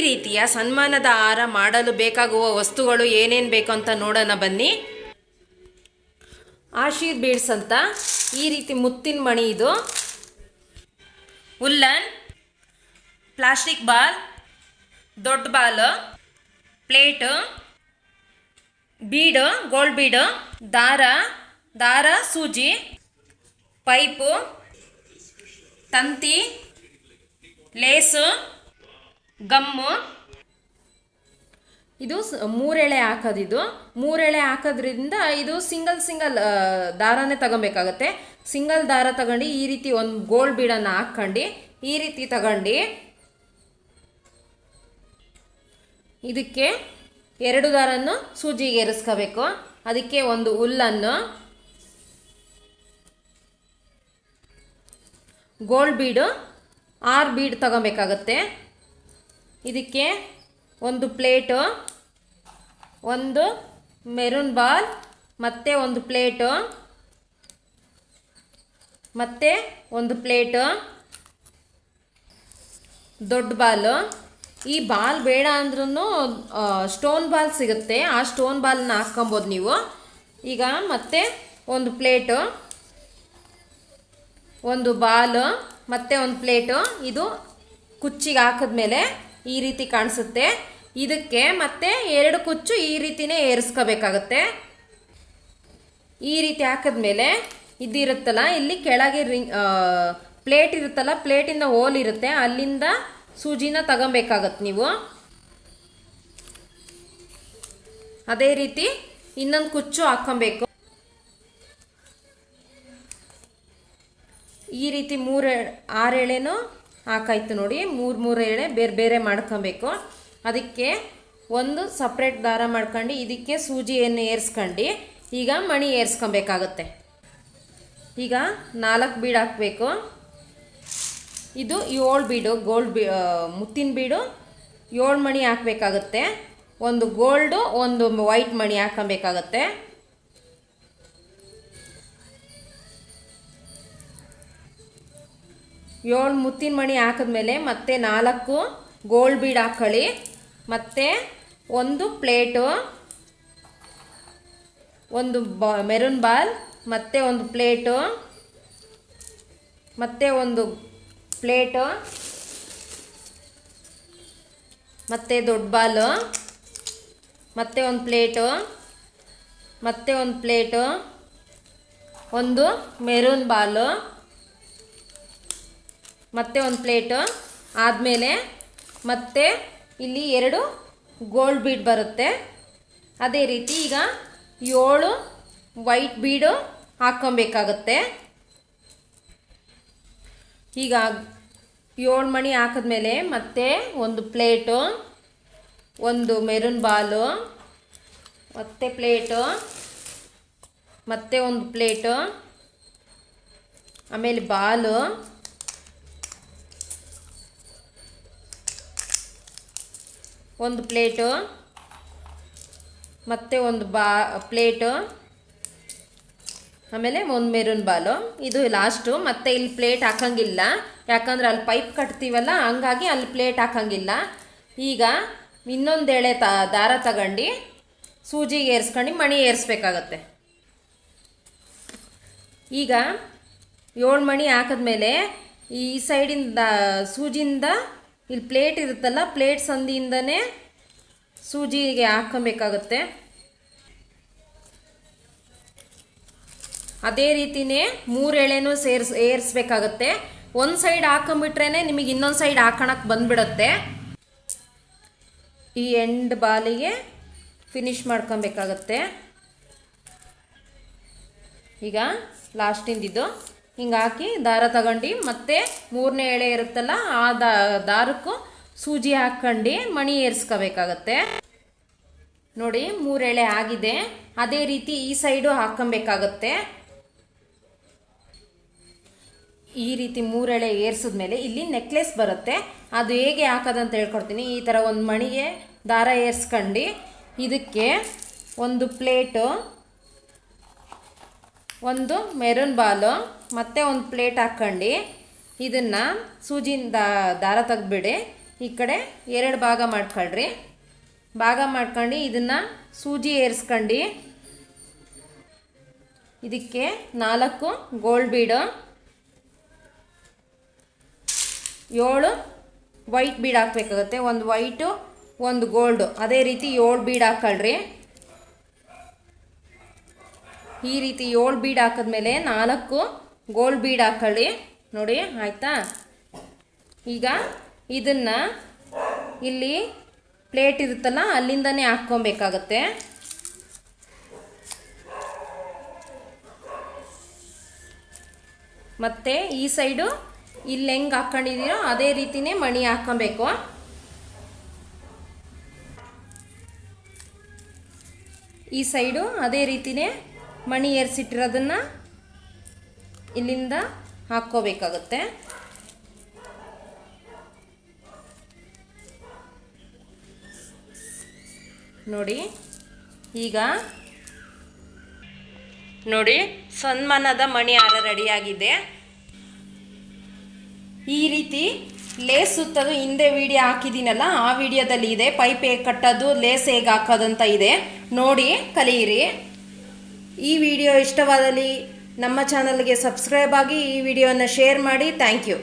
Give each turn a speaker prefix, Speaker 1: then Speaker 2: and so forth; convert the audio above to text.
Speaker 1: ರೀತಿಯ ಸನ್ಮಾನದ ಆಹಾರ ಮಾಡಲು ಬೇಕಾಗುವ ವಸ್ತುಗಳು ಏನೇನು ಬೇಕು ಅಂತ ನೋಡೋಣ ಬನ್ನಿ. ಆಶೀರ್ ಬೀಡ್ಸ್ ಅಂತ. ಈ ರೀತಿ ಮುತ್ತಿನ ಮಣಿ ಇದು. ಉಲ್ಲನ್. Plastic ball. ದೊಡ್ಡ ball. Plate. Bead, gold bead. ದಾರ. ದಾರ, ಸೂಜಿ. ಪೈಪು. ತಂತಿ. ಲೇಸು. ಗಮ್ಮು. ಇದು ಮೂರೆಳೆ ಹಾಕೋದಿದು. ಮೂರೆಳೆ ಹಾಕೋದ್ರಿಂದ ಇದು ಸಿಂಗಲ್ ಸಿಂಗಲ್ ದಾರನೇ ತಗೊಬೇಕಾಗತ್ತೆ. ಸಿಂಗಲ್ ದಾರ ತಗೊಂಡು ಈ ರೀತಿ ಒಂದು ಗೋಲ್ಡ್ ಬೀಡನ್ನು ಹಾಕ್ಕೊಂಡು ಈ ರೀತಿ ತಗೊಂಡು ಇದಕ್ಕೆ ಎರಡು ದಾರನ್ನು ಸೂಜಿಗೆ ಎರಿಸ್ಕೋಬೇಕು ಅದಕ್ಕೆ ಒಂದು ಹುಲ್ಲನ್ನು. ಗೋಲ್ಡ್ ಬೀಡು ಆರು ಬೀಡ್ ತಗೊಬೇಕಾಗತ್ತೆ. ಇದಕ್ಕೆ ಒಂದು ಪ್ಲೇಟು, ಒಂದು ಮೆರೂನ್ ಬಾಲ್, ಮತ್ತು ಒಂದು ಪ್ಲೇಟು, ಮತ್ತು ಒಂದು ಪ್ಲೇಟು, ದೊಡ್ಡ ಬಾಲು. ಈ ಬಾಲ್ ಬೇಡ ಅಂದ್ರೂ ಸ್ಟೋನ್ ಬಾಲ್ ಸಿಗುತ್ತೆ. ಆ ಸ್ಟೋನ್ ಬಾಲ್ನ ಹಾಕ್ಕೊಬೋದು ನೀವು. ಈಗ ಮತ್ತೆ ಒಂದು ಪ್ಲೇಟು, ಒಂದು ಬಾಲು, ಮತ್ತೆ ಒಂದು ಪ್ಲೇಟು. ಇದು ಕುಚ್ಚಿಗೆ ಹಾಕಿದ್ಮೇಲೆ ಈ ರೀತಿ ಕಾಣಿಸುತ್ತೆ. ಇದಕ್ಕೆ ಮತ್ತೆ ಎರಡು ಕುಚ್ಚು ಈ ರೀತಿನೇ ಏರಿಸ್ಕೋಬೇಕಾಗತ್ತೆ. ಈ ರೀತಿ ಹಾಕಿದ್ಮೇಲೆ ಇದಿರುತ್ತಲ್ಲ, ಇಲ್ಲಿ ಕೆಳಗೆ ರಿಂಗ್ ಪ್ಲೇಟ್ ಇರುತ್ತಲ್ಲ, ಪ್ಲೇಟಿಂದ ಹೋಲ್ ಇರುತ್ತೆ. ಅಲ್ಲಿಂದ ಸೂಜಿನ ತಗೊಬೇಕಾಗತ್ತೆ ನೀವು. ಅದೇ ರೀತಿ ಇನ್ನೊಂದು ಕುಚ್ಚು ಹಾಕೊಬೇಕು ಈ ರೀತಿ ಮೂರು, ಆರು ಹಾಕಾಯ್ತು ನೋಡಿ, ಮೂರು ಮೂರು ಎಳೆ ಬೇರೆ ಬೇರೆ ಮಾಡ್ಕೊಬೇಕು. ಅದಕ್ಕೆ ಒಂದು ಸಪ್ರೇಟ್ ದಾರ ಮಾಡ್ಕೊಂಡು, ಇದಕ್ಕೆ ಸೂಜಿಯನ್ನು ಏರ್ಸ್ಕೊಂಡು, ಈಗ ಮಣಿ ಏರ್ಸ್ಕೊಬೇಕಾಗತ್ತೆ. ಈಗ ನಾಲ್ಕು ಬೀಡ್ ಹಾಕಬೇಕು. ಇದು ಏಳು ಬೀಡು ಗೋಲ್ಡ್ ಬೀ ಮುತ್ತಿನ ಬೀಡು, ಏಳು ಮಣಿ ಹಾಕಬೇಕಾಗುತ್ತೆ. ಒಂದು ಗೋಲ್ಡು, ಒಂದು ವೈಟ್ ಮಣಿ ಹಾಕೊಬೇಕಾಗತ್ತೆ ಏಳು ಮುತ್ತಿನ ಮಣಿ ಹಾಕಿದ್ಮೇಲೆ ಮತ್ತೆ ನಾಲ್ಕು ಗೋಲ್ಡ್ ಬೀಡ್ ಹಾಕೊಳ್ಳಿ. ಮತ್ತು ಒಂದು ಪ್ಲೇಟು, ಒಂದು ಬಾ, ಮೆರೂನ್ ಬಾಲ್, ಮತ್ತು ಒಂದು ಪ್ಲೇಟು, ಮತ್ತು ಒಂದು ಪ್ಲೇಟು, ಮತ್ತು ದೊಡ್ಡ ಬಾಲು, ಮತ್ತು ಒಂದು ಪ್ಲೇಟು, ಮತ್ತು ಒಂದು ಪ್ಲೇಟು, ಒಂದು ಮೆರೂನ್ ಬಾಲು ಮತ್ತೆ ಒಂದು ಪ್ಲೇಟು ಆದಮೇಲೆ ಮತ್ತೆ ಇಲ್ಲಿ ಎರಡು ಗೋಲ್ಡ್ ಬೀಡ್ ಬರುತ್ತೆ. ಅದೇ ರೀತಿ ಈಗ ಏಳು ವೈಟ್ ಬೀಡು ಹಾಕ್ಕೊಬೇಕಾಗತ್ತೆ. ಈಗ ಏಳು ಮಣಿ ಹಾಕಿದ್ಮೇಲೆ ಮತ್ತೆ ಒಂದು ಪ್ಲೇಟು, ಒಂದು ಮೆರೂನ್ ಬಾಲು, ಮತ್ತೆ ಪ್ಲೇಟು, ಮತ್ತೆ ಒಂದು ಪ್ಲೇಟು, ಆಮೇಲೆ ಬಾಲು ಒಂದು ಪ್ಲೇಟು, ಮತ್ತು ಒಂದು ಬಾ, ಪ್ಲೇಟು, ಆಮೇಲೆ ಒಂದು ಮೆರೂನ್ ಬಾಲು. ಇದು ಲಾಸ್ಟು, ಮತ್ತು ಇಲ್ಲಿ ಪ್ಲೇಟ್ ಹಾಕಂಗಿಲ್ಲ. ಯಾಕಂದ್ರೆ ಅಲ್ಲಿ ಪೈಪ್ ಕಟ್ತೀವಲ್ಲ, ಹಂಗಾಗಿ ಅಲ್ಲಿ ಪ್ಲೇಟ್ ಹಾಕಂಗಿಲ್ಲ. ಈಗ ಇನ್ನೊಂದು ಎಳೆ ತ, ದಾರ ತಗೊಂಡು ಸೂಜಿಗೆ ಏರ್ಸ್ಕೊಂಡು ಮಣಿ ಏರಿಸ್ಬೇಕಾಗತ್ತೆ. ಈಗ ಏಳು ಮಣಿ ಹಾಕಿದ್ಮೇಲೆ ಈ ಸೈಡಿಂದ ಸೂಜಿಯಿಂದ ಇಲ್ಲಿ ಪ್ಲೇಟ್ ಇರುತ್ತಲ್ಲ, ಪ್ಲೇಟ್ ಸಂದಿಯಿಂದನೇ ಸೂಜಿಗೆ ಹಾಕೋಬೇಕಾಗುತ್ತೆ. ಅದೇ ರೀತಿನೇ ಮೂರು ಎಳೆನೂ ಸೇರ್ಸ್, ಏರಿಸ್ಬೇಕಾಗತ್ತೆ. ಒಂದು ಸೈಡ್ ಹಾಕೊಂಬಿಟ್ರೇ ನಿಮಗೆ ಇನ್ನೊಂದು ಸೈಡ್ ಹಾಕೋಣಕ್ಕೆ ಬಂದ್ಬಿಡತ್ತೆ. ಈ ಎಂಡ್ ಬಾಲಿಗೆ ಫಿನಿಶ್ ಮಾಡ್ಕೊಬೇಕಾಗತ್ತೆ. ಈಗ ಲಾಸ್ಟಿಂದಿದ್ದು ಹಿಂಗೆ ಹಾಕಿ ದಾರ ತಗೊಂಡು, ಮತ್ತೆ ಮೂರನೇ ಎಳೆ ಇರುತ್ತಲ್ಲ, ಆ ದಾರಕ್ಕೂ ಸೂಜಿ ಹಾಕ್ಕೊಂಡು ಮಣಿ ಏರಿಸ್ಕೋಬೇಕಾಗತ್ತೆ. ನೋಡಿ ಮೂರೆಳೆ ಆಗಿದೆ. ಅದೇ ರೀತಿ ಈ ಸೈಡು ಹಾಕೊಬೇಕಾಗತ್ತೆ ಈ ರೀತಿ ಮೂರೆಳೆ ಏರ್ಸಿದ್ಮೇಲೆ ಇಲ್ಲಿ ನೆಕ್ಲೆಸ್ ಬರುತ್ತೆ. ಅದು ಹೇಗೆ ಹಾಕೋದಂತ ಹೇಳ್ಕೊಡ್ತೀನಿ. ಈ ಥರ ಒಂದು ಮಣಿಗೆ ದಾರ ಏರ್ಸ್ಕೊಂಡು, ಇದಕ್ಕೆ ಒಂದು ಪ್ಲೇಟು ಒಂದು ಮೆರೂನ್ ಬಾಲು, ಮತ್ತು ಒಂದು ಪ್ಲೇಟ್ ಹಾಕ್ಕೊಂಡು ಇದನ್ನು ಸೂಜಿಯಿಂದ ದಾರ ತೆಗ್ದುಬಿಡಿ. ಈ ಕಡೆ ಎರಡು ಭಾಗ ಮಾಡ್ಕೊಳ್ರಿ. ಭಾಗ ಮಾಡ್ಕೊಂಡು ಇದನ್ನು ಸೂಜಿ ಏರಿಸ್ಕೊಂಡು. ಇದಕ್ಕೆ ನಾಲ್ಕು ಗೋಲ್ಡ್ ಬೀಡು, ಏಳು ವೈಟ್ ಬೀಡ್ ಹಾಕ್ಬೇಕಾಗತ್ತೆ. ಒಂದು ವೈಟು, ಒಂದು ಗೋಲ್ಡು. ಅದೇ ರೀತಿ ಏಳು ಬೀಡ್ ಹಾಕೊಳ್ರಿ ಈ ರೀತಿ ಏಳು ಬೀಡ್ ಹಾಕಿದ್ಮೇಲೆ ನಾಲ್ಕು ಗೋಲ್ಡ್ ಬೀಡ್ ಹಾಕೊಳ್ಳಿ. ನೋಡಿ, ಆಯಿತಾ? ಈಗ ಇದನ್ನು ಇಲ್ಲಿ ಪ್ಲೇಟ್ ಇರುತ್ತಲ್ಲ, ಅಲ್ಲಿಂದನೇ ಹಾಕ್ಕೊಬೇಕಾಗತ್ತೆ. ಮತ್ತು ಈ ಸೈಡು ಇಲ್ಲಿ ಹೆಂಗೆ ಹಾಕ್ಕೊಂಡಿದ್ದೀರೋ ಅದೇ ರೀತಿನೇ ಮಣಿ ಹಾಕ್ಕೊಬೇಕು. ಈ ಸೈಡು ಅದೇ ರೀತಿನೇ ಮಣಿ ಏರಿಸಿಟ್ಟಿರೋದನ್ನು ಇಲ್ಲಿಂದ ಹಾಕ್ಕೋಬೇಕಾಗುತ್ತೆ. ನೋಡಿ, ಈಗ ನೋಡಿ, ಸನ್ಮಾನದ ಮಣಿ ಹಾರ ರೆಡಿಯಾಗಿದೆ. ಈ ರೀತಿ ಲೇಸ್ ಸುತ್ತದು ಹಿಂದೆ ವಿಡಿಯೋ ಹಾಕಿದ್ದೀನಲ್ಲ, ಆ ವಿಡಿಯೋದಲ್ಲಿ ಇದೆ. ಪೈಪ್ ಹೇಗೆ ಕಟ್ಟೋದು, ಲೇಸ್ ಹೇಗೆ ಹಾಕೋದಂತ ಇದೆ. ನೋಡಿ, ಕಲಿಯಿರಿ. ಈ ವಿಡಿಯೋ ಇಷ್ಟವಾದಲ್ಲಿ ನಮ್ಮ ಚಾನಲ್ಗೆ ಸಬ್ಸ್ಕ್ರೈಬ್ ಆಗಿ ಈ ವಿಡಿಯೋನ ಶೇರ್ ಮಾಡಿ. Thank you.